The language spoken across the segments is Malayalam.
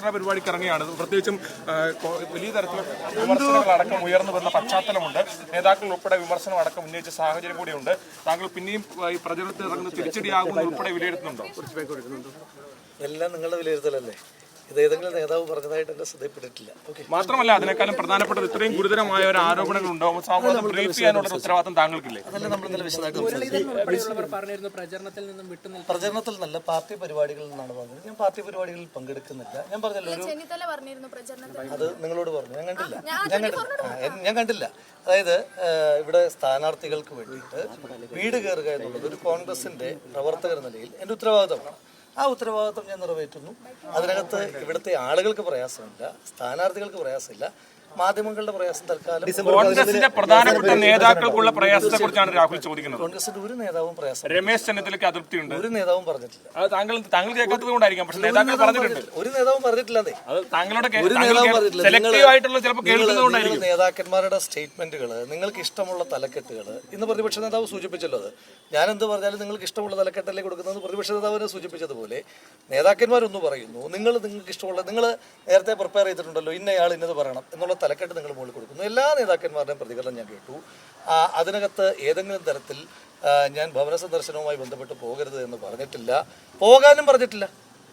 പ്രചരണ പരിപാടിക്ക് ഇറങ്ങിയാണ് പ്രത്യേകിച്ചും വലിയ തരത്തിലുള്ള വിമർശനങ്ങൾ അടക്കം ഉയർന്നു വരുന്ന പശ്ചാത്തലമുണ്ട്. നേതാക്കൾ ഉൾപ്പെടെ വിമർശനം അടക്കം ഉന്നയിച്ച സാഹചര്യം കൂടിയുണ്ട്. താങ്കൾ പിന്നെയും ഈ പ്രചരണത്തിൽ ഇറങ്ങുന്ന തിരിച്ചടിയാകുന്ന ഉൾപ്പെടെ വിലയിരുത്തുന്നുണ്ടോ? എല്ലാം നിങ്ങളുടെ വിലയിരുത്തലല്ലേ? ഇത് ഏതെങ്കിലും നേതാവ് പറഞ്ഞതായിട്ട് എന്റെ ശ്രദ്ധയിൽപ്പെട്ടിട്ടില്ല. മാത്രമല്ല അതിനേക്കാളും പ്രധാനപ്പെട്ടത് ഇത്രയും ഗുരുതരമായ ഒരു ആരോപണങ്ങൾ ഉണ്ടാവും ബ്രീഫ് ചെയ്യാനുള്ള ഉത്തരവാദിത്തം താങ്കൾക്കില്ലേ? അതല്ല നമ്മൾ ഇന്നലെ വിശദമായിട്ട് സംസാരിച്ചത്. പറഞ്ഞിരുന്നു പ്രചരണത്തിൽ നല്ല പാർട്ടി പരിപാടികളിൽ നിന്നാണ് പറഞ്ഞത്. ഞാൻ പാർട്ടി പരിപാടികളിൽ പങ്കെടുക്കുന്നില്ല. ഞാൻ പറഞ്ഞല്ലോ ഒരു അത് നിങ്ങളോട് പറഞ്ഞു. ഞാൻ കണ്ടില്ല. ഞാൻ കണ്ടില്ല. ഞാൻ കണ്ടില്ല. അതായത് ഇവിടെ സ്ഥാനാർത്ഥികൾക്ക് വേണ്ടിയിട്ട് വീട് കയറുക എന്നുള്ളത് ഒരു കോൺഗ്രസിന്റെ പ്രവർത്തകർ നിലയിൽ എന്റെ ഉത്തരവാദിത്തമാണ്. ആ ഉത്തരവാദിത്വം ഞാൻ നിറവേറ്റുന്നു. അതിനകത്ത് ഇവിടുത്തെ ആളുകൾക്ക് പ്രയാസമില്ല സ്ഥാനാർത്ഥികൾക്ക് പ്രയാസമില്ല. മാധ്യമങ്ങളുടെ പ്രയാസം തൽക്കാലം കോൺഗ്രസിന്റെ പ്രധാനപ്പെട്ട നേതാക്കൾക്കുള്ള പ്രയാസത്തെ കുറിച്ചാണ് രാഹുൽ ചോദിക്കുന്നത്. കോൺഗ്രസിന്റെ ഒരു നേതാവും പ്രയാസം രമേശ് ചെന്നിത്തലയ്ക്ക് അതൃപ്തിയുണ്ട് ഒരു നേതാവും പറഞ്ഞിട്ടില്ല. അത് താങ്കൾ താങ്കൾ കേൾക്കാത്തത് കൊണ്ടായിരിക്കാം. പക്ഷെ നേതാക്കൾ പറഞ്ഞിട്ടുണ്ട്. ഒരു നേതാവും പറഞ്ഞിട്ടില്ലെന്നേ അത്. താങ്കളുടെ ഒരു നേതാവും പറഞ്ഞിട്ടില്ല. സെലക്റ്റീവ് ആയിട്ടുള്ള ചിലപ്പോൾ കേൾക്കുന്നത് കൊണ്ടായിരിക്കും. നേതാക്കന്മാരുടെ സ്റ്റേറ്റ്മെന്റുകൾ നിങ്ങൾക്ക് ഇഷ്ടമുള്ള തലക്കെട്ടുകൾ ഇന്ന് പ്രതിപക്ഷ നേതാവ് സൂചിപ്പിച്ചല്ലോ അത്. ഞാൻ എന്ത് പറഞ്ഞാലും നിങ്ങൾക്ക് ഇഷ്ടമുള്ള തലക്കെട്ടല്ലേ കൊടുക്കുന്നത് പ്രതിപക്ഷ നേതാവിനെ സൂചിപ്പിച്ചതുപോലെ നേതാക്കന്മാരൊന്ന് പറയുന്നു നിങ്ങൾ നിങ്ങൾക്ക് ഇഷ്ടമുള്ള നിങ്ങൾ നേരത്തെ പ്രിപ്പയർ ചെയ്തിട്ടുണ്ടല്ലോ ഇന്നയാൾ ഇന്നത് പറയണം എന്നുള്ള തലക്കെട്ട് നിങ്ങൾ മുകളിൽ കൊടുക്കുന്നു. എല്ലാ നേതാക്കന്മാരുടെയും പ്രതികരണം ഞാൻ കേട്ടു. അതിനകത്ത് ഏതെങ്കിലും തരത്തിൽ ഞാൻ ഭവന സന്ദർശനവുമായി ബന്ധപ്പെട്ട് പോകരുത് എന്ന് പറഞ്ഞിട്ടില്ല. പോകാനും പറഞ്ഞിട്ടില്ല.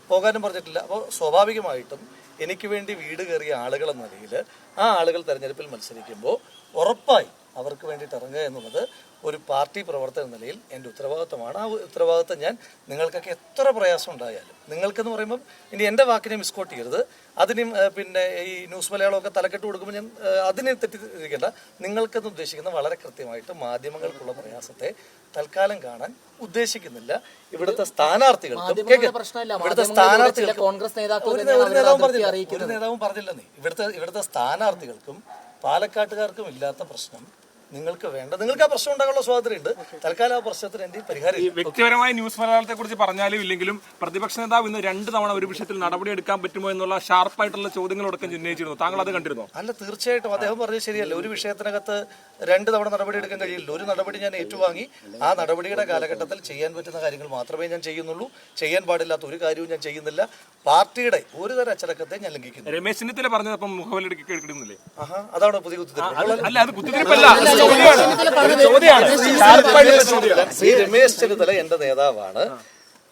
പോകാനും പറഞ്ഞിട്ടില്ല. അപ്പോൾ സ്വാഭാവികമായിട്ടും എനിക്ക് വേണ്ടി വീട് കയറിയ ആളുകളെന്ന നിലയിൽ ആ ആളുകൾ തെരഞ്ഞെടുപ്പിൽ മത്സരിക്കുമ്പോൾ ഉറപ്പായി അവർക്ക് വേണ്ടിയിട്ട് ഇറങ്ങുക എന്നുള്ളത് ഒരു പാർട്ടി പ്രവർത്തന എന്ന നിലയിൽ എന്റെ ഉത്തരവാദിത്തമാണ്. ആ ഉത്തരവാദിത്തം ഞാൻ നിങ്ങൾക്കൊക്കെ എത്ര പ്രയാസം ഉണ്ടായാലും നിങ്ങൾക്കെന്ന് പറയുമ്പം ഇനി എന്റെ വാക്കിനെ മിസ്കോട്ട് ചെയ്യരുത്. അതിനും പിന്നെ ഈ ന്യൂസ് മലയാളമൊക്കെ തലക്കെട്ട് കൊടുക്കുമ്പോൾ ഞാൻ അതിനെ തെറ്റിദ്ധരിക്കേണ്ട. നിങ്ങൾക്കെന്ന് ഉദ്ദേശിക്കുന്ന വളരെ കൃത്യമായിട്ട് മാധ്യമങ്ങൾക്കുള്ള പ്രയാസത്തെ തൽക്കാലം കാണാൻ ഉദ്ദേശിക്കുന്നില്ല. ഇവിടുത്തെ സ്ഥാനാർത്ഥികൾക്കും. ഇവിടുത്തെ മാധ്യമങ്ങളിലൂടെ കോൺഗ്രസ് നേതാക്കൾ ഒരു നേതാവും പറഞ്ഞില്ല. അതൃപ്തി ഒരു നേതാവും പറഞ്ഞില്ലെന്നേ ഇവിടുത്തെ ഇവിടുത്തെ സ്ഥാനാർത്ഥികൾക്കും പാലക്കാട്ടുകാർക്കും ഇല്ലാത്ത പ്രശ്നം നിങ്ങൾക്ക് വേണ്ട. നിങ്ങൾക്ക് ആ പ്രശ്നം ഉണ്ടാകാനുള്ള സ്വാതന്ത്ര്യമുണ്ട്. തൽക്കാലം ആ പ്രശ്നത്തിന് എന്റെ പരിഹാരം. വ്യക്തിപരമായ ന്യൂസ് മലയാളത്തെ കുറിച്ച് പറഞ്ഞാലും ഇല്ലെങ്കിലും പ്രതിപക്ഷ നേതാവ് ഇന്ന് രണ്ട് തവണ ഒരു വിഷയത്തിൽ നടപടി എടുക്കാൻ പറ്റുമോ എന്നുള്ള ഷാർപ്പായിട്ടുള്ള ചോദ്യങ്ങളോടൊക്കെ ഉന്നയിച്ചിരുന്നു. താങ്കൾ അത് കണ്ടിരുന്നോ? അല്ല തീർച്ചയായിട്ടും. അദ്ദേഹം പറഞ്ഞത് ശരിയല്ല. ഒരു വിഷയത്തിനകത്ത് രണ്ട് തവണ നടപടി എടുക്കാൻ കഴിയില്ല. ഒരു നടപടി ഞാൻ ഏറ്റുവാങ്ങി. ആ നടപടിയുടെ കാലഘട്ടത്തിൽ ചെയ്യാൻ പറ്റുന്ന കാര്യങ്ങൾ മാത്രമേ ഞാൻ ചെയ്യുന്നുള്ളൂ. ചെയ്യാൻ പാടില്ലാത്ത ഒരു കാര്യവും ഞാൻ ചെയ്യുന്നില്ല. പാർട്ടിയുടെ ഒരു തരം അച്ചടക്കത്തെ ഞാൻ ലംഘിക്കുന്നു. രമേശ് ചെന്നിത്തല പറഞ്ഞത് അപ്പം മുഖവിലെടുക്കുന്നില്ലേ അതാണോ പുതിയ കുത്തിത്തിരിപ്പ്. അല്ല അത് കുത്തിരിപ്പല്ല അത് ചോദ്യമാണ്. ശ്രീ രമേശ് ചെന്നിത്തല എന്റെ നേതാവാണ്.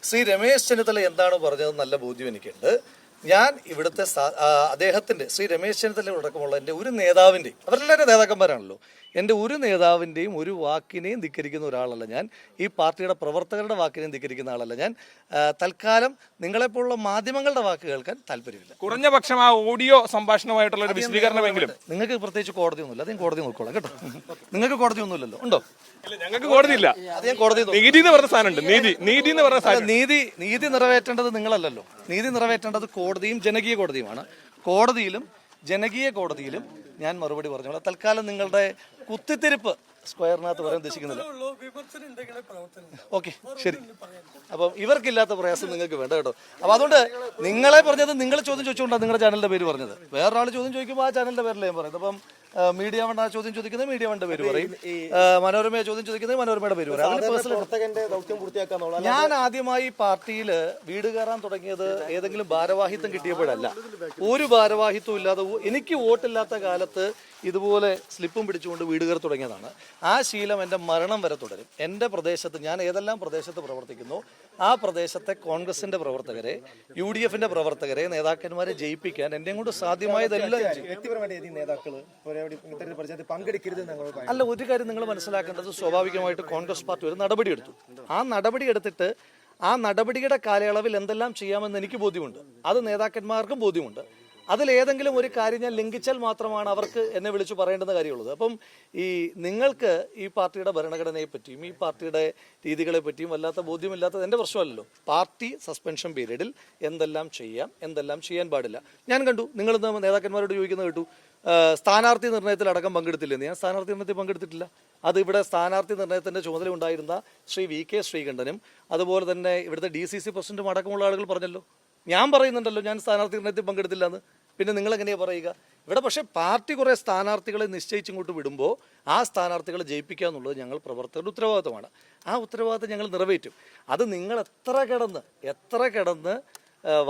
ശ്രീ രമേശ് ചെന്നിത്തല എന്താണ് പറഞ്ഞത് നല്ല ബോധ്യം എനിക്കുണ്ട്. ഞാൻ ഇവിടുത്തെ അദ്ദേഹത്തിന്റെ ശ്രീ രമേശ് ചെന്നിത്തല അടക്കമുള്ള എന്റെ ഒരു നേതാവിന്റെ അവരെല്ലാവരും നേതാക്കന്മാരാണല്ലോ. എന്റെ ഒരു നേതാവിന്റെയും ഒരു വാക്കിനെയും ധിക്കരിക്കുന്ന ഒരാളല്ല ഞാൻ. ഈ പാർട്ടിയുടെ പ്രവർത്തകരുടെ വാക്കിനെയും ധിക്കരിക്കുന്ന ആളല്ല ഞാൻ. തൽക്കാലം നിങ്ങളെപ്പോലുള്ള മാധ്യമങ്ങളുടെ വാക്ക് കേൾക്കാൻ താല്പര്യമില്ല. കുറഞ്ഞ പക്ഷം ആ ഓഡിയോ സംഭാഷണമായിട്ടുള്ള ഒരു വിശദീകരണമെങ്കിലും. നിങ്ങൾക്ക് പ്രത്യേകിച്ച് കോടതിയൊന്നുമില്ല അതെയും കോടതി നോക്കിക്കോളാം കേട്ടോ. നിങ്ങൾക്ക് കോടതിയൊന്നുമില്ലല്ലോ ഉണ്ടോ? ഇല്ല ഞങ്ങൾക്ക് കോടതിയില്ല. നീതി എന്ന് പറഞ്ഞ സാധനമുണ്ട്. നീതി നീതി എന്ന് പറഞ്ഞ സാധനം. നീതി നീതി നിറവേറ്റേണ്ടത് നിങ്ങളല്ലല്ലോ. നീതി നിറവേറ്റേണ്ടത് കോടതിയും ജനകീയ കോടതിയുമാണ്. കോടതിയിലും ജനകീയ കോടതിയിലും ഞാൻ മറുപടി പറഞ്ഞോളാം തൽക്കാലം നിങ്ങളുടെ കുത്തിത്തിരിപ്പ് സ്ക്വയറിനകത്ത് പറയാൻ ഉദ്ദേശിക്കുന്നില്ല. ഓക്കെ ശരി. അപ്പം ഇവർക്കില്ലാത്ത പ്രയാസം നിങ്ങൾക്ക് വേണ്ട കേട്ടോ. അപ്പം അതുകൊണ്ട് നിങ്ങളെ പറഞ്ഞത് നിങ്ങൾ ചോദ്യം ചോദിച്ചുകൊണ്ടാണ് നിങ്ങളുടെ ചാനലിന്റെ പേര് പറഞ്ഞത്. വേറൊരാൾ ചോദ്യം ചോദിക്കുമ്പോൾ ആ ചാനലിന്റെ പേരിലേ ഞാൻ പറയുന്നത്. അപ്പം മീഡിയ വൺ ആ ചോദ്യം ചോദിക്കുന്നത് മീഡിയ വണ്ണിന്റെ പേര് പറയും. മനോരമയെ ചോദ്യം ചോദിക്കുന്നത് മനോരമയുടെ പേര് പറയും. ഞാൻ ആദ്യമായി പാർട്ടിയിൽ വീട് കയറാൻ തുടങ്ങിയത് ഏതെങ്കിലും ഭാരവാഹിത്വം കിട്ടിയപ്പോഴല്ല. ഒരു ഭാരവാഹിത്വം ഇല്ലാതെ എനിക്ക് വോട്ടില്ലാത്ത കാലത്ത് ഇതുപോലെ സ്ലിപ്പും പിടിച്ചുകൊണ്ട് വീട് കയറി തുടങ്ങിയതാണ്. ആ ശീലം എന്റെ മരണം വരെ തുടരും. എന്റെ പ്രദേശത്ത് ഞാൻ ഏതെല്ലാം പ്രദേശത്ത് പ്രവർത്തിക്കുന്നു? ആ പ്രദേശത്തെ കോൺഗ്രസിന്റെ പ്രവർത്തകരെ യു ഡി എഫിന്റെ പ്രവർത്തകരെ നേതാക്കന്മാരെ ജയിപ്പിക്കാൻ എന്നെ കൊണ്ട് സാധ്യമായതെല്ലാം. വ്യക്തിപരമായിട്ട് നേതാക്കൾ അല്ല ഒരു കാര്യം നിങ്ങൾ മനസ്സിലാക്കേണ്ടത് സ്വാഭാവികമായിട്ട് കോൺഗ്രസ് പാർട്ടി ഒരു നടപടി എടുത്തു. ആ നടപടി എടുത്തിട്ട് ആ നടപടിയുടെ കാലയളവിൽ എന്തെല്ലാം ചെയ്യാമെന്ന് എനിക്ക് ബോധ്യമുണ്ട്. അത് നേതാക്കന്മാർക്കും ബോധ്യമുണ്ട്. അതിലേതെങ്കിലും ഒരു കാര്യം ഞാൻ ലംഘിച്ചാൽ മാത്രമാണ് അവർക്ക് എന്നെ വിളിച്ചു പറയേണ്ടുന്ന കാര്യമുള്ളത്. അപ്പം ഈ നിങ്ങൾക്ക് ഈ പാർട്ടിയുടെ ഭരണഘടനയെ പറ്റിയും ഈ പാർട്ടിയുടെ രീതികളെ പറ്റിയും വല്ലാത്ത ബോധ്യമില്ലാത്തത് എന്റെ പ്രശ്നമല്ലല്ലോ. പാർട്ടി സസ്പെൻഷൻ പീരീഡിൽ എന്തെല്ലാം ചെയ്യാം എന്തെല്ലാം ചെയ്യാൻ പാടില്ല. ഞാൻ കണ്ടു നിങ്ങൾ നേതാക്കന്മാരോട് ചോദിക്കുന്നത് കേട്ടു? സ്ഥാനാർത്ഥി നിർണയത്തിലടക്കം പങ്കെടുത്തില്ലെന്ന് ഞാൻ സ്ഥാനാർത്ഥി നിർണയത്തിൽ പങ്കെടുത്തിട്ടില്ല. അത് ഇവിടെ സ്ഥാനാർത്ഥി നിർണയത്തിന്റെ ചുമതല ഉണ്ടായിരുന്ന ശ്രീ വി കെ ശ്രീകണ്ഠനും അതുപോലെ തന്നെ ഇവിടുത്തെ ഡി സി സി പ്രസിഡന്റും അടക്കമുള്ള ആളുകൾ പറഞ്ഞല്ലോ. ഞാൻ പറയുന്നുണ്ടല്ലോ ഞാൻ സ്ഥാനാർത്ഥി നിർണയത്തിൽ പങ്കെടുത്തില്ല എന്ന്. പിന്നെ നിങ്ങൾ എങ്ങനെയാ പറയുക? ഇവിടെ പക്ഷേ പാർട്ടി കുറേ സ്ഥാനാർത്ഥികളെ നിശ്ചയിച്ചിങ്ങോട്ട് വിടുമ്പോൾ ആ സ്ഥാനാർത്ഥികളെ ജയിപ്പിക്കുക എന്നുള്ളത് ഞങ്ങൾ പ്രവർത്തകരുടെ ഉത്തരവാദിത്തമാണ് ആ ഉത്തരവാദിത്തം ഞങ്ങൾ നിറവേറ്റും. അത് നിങ്ങൾ എത്ര കിടന്ന് എത്ര കിടന്ന്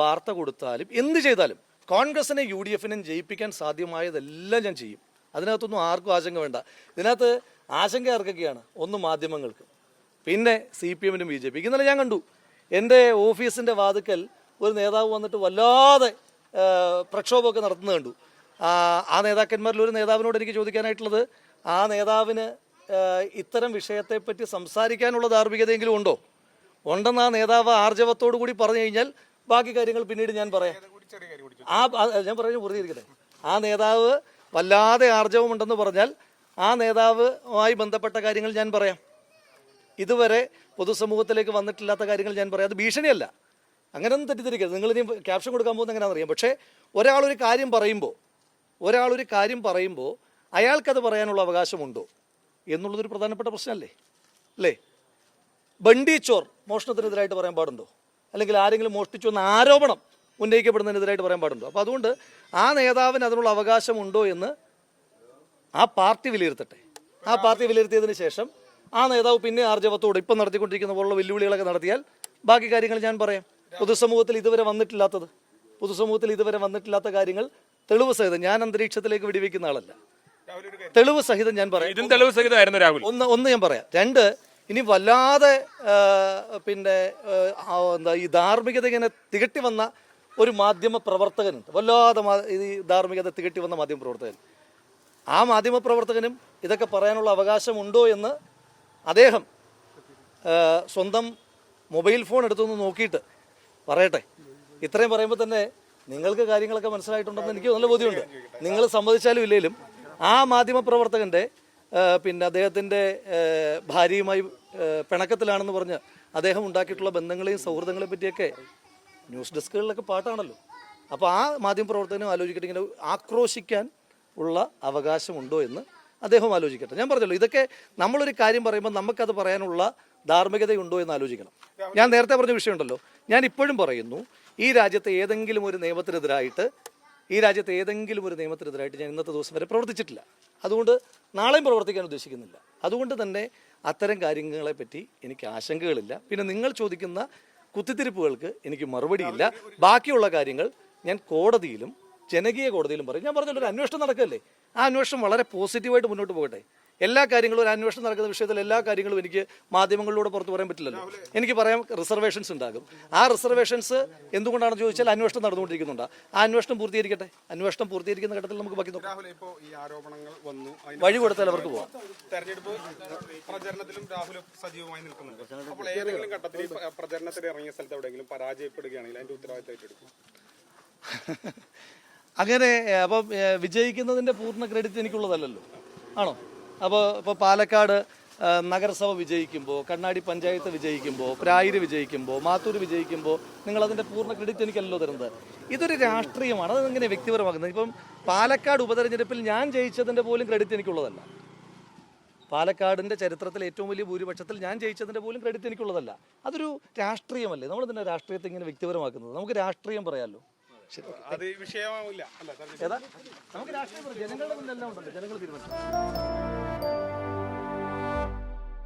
വാർത്ത കൊടുത്താലും എന്ത് ചെയ്താലും കോൺഗ്രസിനെ യു ഡി എഫിനും ജയിപ്പിക്കാൻ സാധ്യമായതെല്ലാം ഞാൻ ചെയ്യും. അതിനകത്തൊന്നും ആർക്കും ആശങ്ക വേണ്ട. ഇതിനകത്ത് ആശങ്ക ആർക്കൊക്കെയാണ് ഒന്ന് മാധ്യമങ്ങൾക്ക്. പിന്നെ സി പി എമ്മിനും ബി ജെ പിക്ക് ഇന്നലെ ഞാൻ കണ്ടു. എന്റെ ഓഫീസിന്റെ വാതുക്കൽ ഒരു നേതാവ് വന്നിട്ട് വല്ലാതെ പ്രക്ഷോഭമൊക്കെ നടത്തുന്നത് കണ്ടു. ആ, നേതാക്കന്മാരിൽ ഒരു നേതാവിനോട് എനിക്ക് ചോദിക്കാനായിട്ടുള്ളത് ആ നേതാവിന് ഇത്തരം വിഷയത്തെപ്പറ്റി സംസാരിക്കാനുള്ള ധാർമ്മികതയെങ്കിലും ഉണ്ടോ? ഉണ്ടെന്ന് ആ നേതാവ് ആർജവത്തോടു കൂടി പറഞ്ഞു കഴിഞ്ഞാൽ ബാക്കി കാര്യങ്ങൾ പിന്നീട് ഞാൻ പറയാം. ആ ഞാൻ പറഞ്ഞു പൂർത്തീകരിക്കട്ടെ ആ നേതാവ് വല്ലാതെ ആർജവമുണ്ടെന്ന് പറഞ്ഞാൽ ആ നേതാവുമായി ബന്ധപ്പെട്ട കാര്യങ്ങൾ ഞാൻ പറയാം. ഇതുവരെ പൊതുസമൂഹത്തിലേക്ക് വന്നിട്ടില്ലാത്ത കാര്യങ്ങൾ ഞാൻ പറയാം. അത് ഭീഷണിയല്ല. അങ്ങനെയൊന്നും തെറ്റിദ്ധരിക്കരുത്. നിങ്ങൾ ഇനി ക്യാപ്ഷൻ കൊടുക്കാൻ പോകുന്ന എങ്ങനെയാണെന്ന് അറിയാം പക്ഷേ ഒരാളൊരു കാര്യം പറയുമ്പോൾ ഒരാളൊരു കാര്യം പറയുമ്പോൾ അയാൾക്കത് പറയാനുള്ള അവകാശമുണ്ടോ എന്നുള്ളതൊരു പ്രധാനപ്പെട്ട പ്രശ്നമല്ലേ? അല്ലേ? ബണ്ടി ചോർ മോഷണത്തിനെതിരായിട്ട് പറയാൻ പാടുണ്ടോ? അല്ലെങ്കിൽ ആരെങ്കിലും മോഷ്ടിച്ചു എന്ന ആരോപണം ഉന്നയിക്കപ്പെടുന്നതിനെതിരായിട്ട് പറയാൻ പാടുണ്ടോ? അപ്പോൾ അതുകൊണ്ട് ആ നേതാവിന് അതിനുള്ള അവകാശമുണ്ടോ എന്ന് ആ പാർട്ടി വിലയിരുത്തട്ടെ. ആ പാർട്ടി വിലയിരുത്തിയതിന് ശേഷം ആ നേതാവ് പിന്നെ ആർജവത്തോട് ഇപ്പം നടത്തിക്കൊണ്ടിരിക്കുന്ന പോലുള്ള വെല്ലുവിളികളൊക്കെ നടത്തിയാൽ ബാക്കി കാര്യങ്ങൾ ഞാൻ പറയാം. പൊതുസമൂഹത്തിൽ ഇതുവരെ വന്നിട്ടില്ലാത്തത് പൊതുസമൂഹത്തിൽ ഇതുവരെ വന്നിട്ടില്ലാത്ത കാര്യങ്ങൾ തെളിവ് സഹിതം ഞാൻ അന്തരീക്ഷത്തിലേക്ക് വെടിവെക്കുന്ന ആളല്ല. തെളിവ് സഹിതം ഞാൻ പറയാം. ഇതും തെളിവ് സഹിതമായിരുന്നു രാഹുൽ. ഒന്ന് ഒന്ന് ഞാൻ പറയാം. രണ്ട് ഇനി വല്ലാതെ പിന്നെ എന്താ ഈ ധാർമ്മികത ഇങ്ങനെ തികട്ടി വന്ന ഒരു മാധ്യമ പ്രവർത്തകനുണ്ട് വല്ലാതെ ഈ ധാർമ്മികത തികട്ടി വന്ന മാധ്യമ പ്രവർത്തകൻ. ആ മാധ്യമ പ്രവർത്തകനും ഇതൊക്കെ പറയാനുള്ള അവകാശമുണ്ടോ എന്ന് അദ്ദേഹം സ്വന്തം മൊബൈൽ ഫോൺ എടുത്തൊന്ന് നോക്കിയിട്ട് പറയട്ടെ. ഇത്രയും പറയുമ്പോൾ തന്നെ നിങ്ങൾക്ക് കാര്യങ്ങളൊക്കെ മനസ്സിലായിട്ടുണ്ടെന്ന് എനിക്ക് നല്ല ബോധ്യമുണ്ട്. നിങ്ങൾ സമ്മതിച്ചാലും ഇല്ലെങ്കിലും ആ മാധ്യമ പ്രവർത്തകന്റെ പിന്നെ അദ്ദേഹത്തിന്റെ ഭാര്യയുമായി പിണക്കത്തിലാണെന്ന് പറഞ്ഞ് അദ്ദേഹം ഉണ്ടാക്കിയിട്ടുള്ള ബന്ധങ്ങളെയും സൗഹൃദങ്ങളെ പറ്റിയൊക്കെ ന്യൂസ് ഡെസ്കുകളിലൊക്കെ പാട്ടാണല്ലോ. അപ്പോൾ ആ മാധ്യമ പ്രവർത്തകനും ആലോചിക്കട്ടെ ഇങ്ങനെ ആക്രോശിക്കാൻ ഉള്ള അവകാശമുണ്ടോ എന്ന് അദ്ദേഹം ആലോചിക്കട്ടെ. ഞാൻ പറഞ്ഞല്ലോ ഇതൊക്കെ നമ്മളൊരു കാര്യം പറയുമ്പോൾ നമുക്കത് പറയാനുള്ള ധാർമ്മികതയുണ്ടോ എന്ന് ആലോചിക്കണം. ഞാൻ നേരത്തെ പറഞ്ഞ വിഷയമുണ്ടല്ലോ. ഞാൻ ഇപ്പോഴും പറയുന്നു ഈ രാജ്യത്തെ ഏതെങ്കിലും ഒരു നിയമത്തിനെതിരായിട്ട് ഈ രാജ്യത്തെ ഏതെങ്കിലും ഒരു നിയമത്തിനെതിരായിട്ട് ഞാൻ ഇന്നത്തെ ദിവസം വരെ പ്രവർത്തിച്ചിട്ടില്ല. അതുകൊണ്ട് നാളെയും പ്രവർത്തിക്കാൻ ഉദ്ദേശിക്കുന്നില്ല. അതുകൊണ്ട് തന്നെ അത്തരം കാര്യങ്ങളെ പറ്റി എനിക്ക് ആശങ്കകളില്ല. പിന്നെ നിങ്ങൾ ചോദിക്കുന്ന കുത്തിത്തിരിപ്പുകൾക്ക് എനിക്ക് മറുപടിയില്ല. ബാക്കിയുള്ള കാര്യങ്ങൾ ഞാൻ കോടതിയിലും ജനകീയ കോടതിയിലും പറയും. ഞാൻ പറഞ്ഞല്ലോ ഒരു അന്വേഷണം നടക്കല്ലേ? ആ അന്വേഷണം വളരെ പോസിറ്റീവായിട്ട് മുന്നോട്ട് പോകട്ടെ. എല്ലാ കാര്യങ്ങളും ഒരു അന്വേഷണം നടക്കുന്ന വിഷയത്തിൽ എല്ലാ കാര്യങ്ങളും എനിക്ക് മാധ്യമങ്ങളിലൂടെ പുറത്ത് പറയാൻ പറ്റില്ലല്ലോ. എനിക്ക് പറയാം റിസർവേഷൻസ് ഉണ്ടാകും. ആ റിസർവേഷൻസ് എന്തുകൊണ്ടാണെന്ന് ചോദിച്ചാൽ അന്വേഷണം നടന്നുകൊണ്ടിരിക്കുന്നുണ്ട്. ആ അന്വേഷണം പൂർത്തീകരിക്കട്ടെ? അന്വേഷണം പൂർത്തീകരിക്കുന്ന ഘട്ടത്തിൽ നമുക്ക് ബാക്കി നോക്കാം. വഴി കൊടുത്താൽ അവർക്ക് പോവാം. തെരഞ്ഞെടുപ്പ് പ്രചരണത്തിലും രാഹുൽ സജീവമായി നിൽക്കുന്നുണ്ട്. അപ്പോൾ ഏതെങ്കിലും ഘട്ടത്തിൽ പ്രചരണത്തിൽ ഇറങ്ങിയ സ്ഥലത്ത് എവിടെയെങ്കിലും പരാജയപ്പെടുകയാണെങ്കിൽ അതിന്റെ ഉത്തരവാദിത്തം ഏറ്റെടുക്കും. അങ്ങനെ അപ്പം വിജയിക്കുന്നതിന്റെ പൂർണ ക്രെഡിറ്റ് എനിക്കുള്ളതല്ലല്ലോ. ആണോ? അപ്പോൾ ഇപ്പോൾ പാലക്കാട് നഗരസഭ വിജയിക്കുമ്പോൾ കണ്ണാടി പഞ്ചായത്ത് വിജയിക്കുമ്പോൾ പ്രായര് വിജയിക്കുമ്പോൾ മാത്തൂർ വിജയിക്കുമ്പോൾ നിങ്ങൾ അതിന്റെ പൂർണ ക്രെഡിറ്റ് എനിക്കല്ലോ തരുന്നത്. ഇതൊരു രാഷ്ട്രീയമാണ്. അതെങ്ങനെ വ്യക്തിപരമാക്കുന്നത്? ഇപ്പം പാലക്കാട് ഉപതെരഞ്ഞെടുപ്പിൽ ഞാൻ ജയിച്ചതിന്റെ പോലും ക്രെഡിറ്റ് എനിക്കുള്ളതല്ല. പാലക്കാടിന്റെ ചരിത്രത്തിൽ ഏറ്റവും വലിയ ഭൂരിപക്ഷത്തിൽ ഞാൻ ജയിച്ചതിന്റെ പോലും ക്രെഡിറ്റ് എനിക്കുള്ളതല്ല. അതൊരു രാഷ്ട്രീയമല്ലേ? നമ്മൾ തന്നെ രാഷ്ട്രീയത്തെ ഇങ്ങനെ വ്യക്തിപരമാക്കുന്നത്? നമുക്ക് രാഷ്ട്രീയം പറയാമല്ലോ അത് വിഷയമാവില്ല. നമുക്ക് രാഷ്ട്രീയം ജനങ്ങളുടെ മുന്നിലെല്ലാം ഉണ്ടല്ലോ. ജനങ്ങൾ തീരുമാനിച്ചു